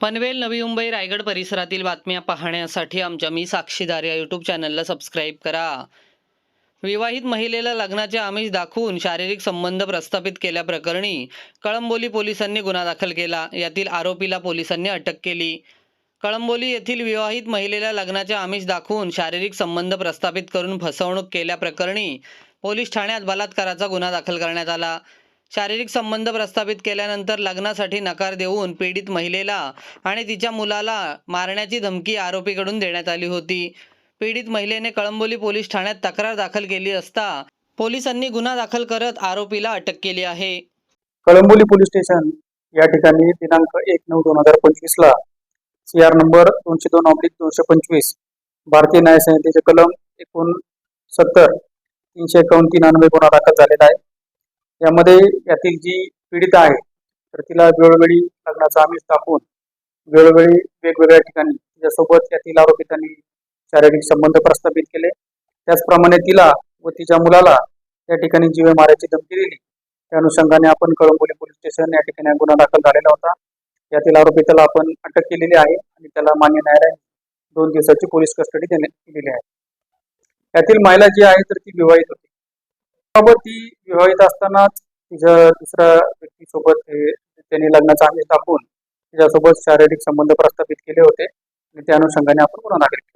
पनवेल नवी मुंबई रायगड परिसरातील बातम्या पाहण्यासाठी आमच्या मी साक्षीदार या यूट्यूब चॅनलला सबस्क्राईब करा. विवाहित महिलेला लग्नाचे आमिष दाखवून शारीरिक संबंध प्रस्थापित केल्याप्रकरणी कळंबोली पोलिसांनी गुन्हा दाखल केला. यातील आरोपीला पोलिसांनी अटक केली. कळंबोली येथील विवाहित महिलेला लग्नाचे आमिष दाखवून शारीरिक संबंध प्रस्थापित करून फसवणूक केल्याप्रकरणी पोलीस ठाण्यात बलात्काराचा गुन्हा दाखल करण्यात आला. शारीरिक संबंध प्रस्थापित केल्यानंतर लग्नासाठी नकार देऊन पीडित महिलेला आणि तिच्या मुलाला मारण्याची धमकी आरोपीकडून देण्यात आली होती. पीडित महिलेने कळंबोली पोलीस ठाण्यात तक्रार दाखल केली असता पोलिसांनी गुन्हा दाखल करत आरोपीला अटक केली आहे. कळंबोली पोलीस स्टेशन या ठिकाणी दिनांक एक नऊ दोन हजार पंचवीस ला सी आर नंबर दोनशे दोन ऑब्लिक दोनशे पंचवीस भारतीय न्याय संहितेचे कलम एकोणसत्तर तीनशे एकावन्न तीन अन्वय गुन्हा दाखल झालेला आहे. यामध्ये यातील जी पीडिता आहे तर तिला वेळोवेळी लग्नाचा आमिष दाखवून वेळोवेळी वेगवेगळ्या ठिकाणी तिच्यासोबत यातील आरोपितांनी शारीरिक संबंध प्रस्थापित केले. त्याचप्रमाणे तिला व तिच्या मुलाला या ठिकाणी जीवे मारायची धमकी दिली. त्या अनुषंगाने आपण कळंबोली पोलीस स्टेशन या ठिकाणी गुन्हा दाखल झालेला होता. यातील आरोपीला आपण अटक केलेली आहे आणि त्याला मान्य न्यायालयाने दोन दिवसाची पोलीस कस्टडी देण्यात दिलेली आहे. यातील महिला जी आहे तर ती विवाहित होती. ती विवाहित असतानाच तिच्या दुसऱ्या व्यक्तीसोबत त्यांनी लग्नाचा आमिष दाखवून तिच्यासोबत शारीरिक संबंध प्रस्थापित केले होते. आणि त्या अनुषंगाने आपण गुन्हा दाखल केला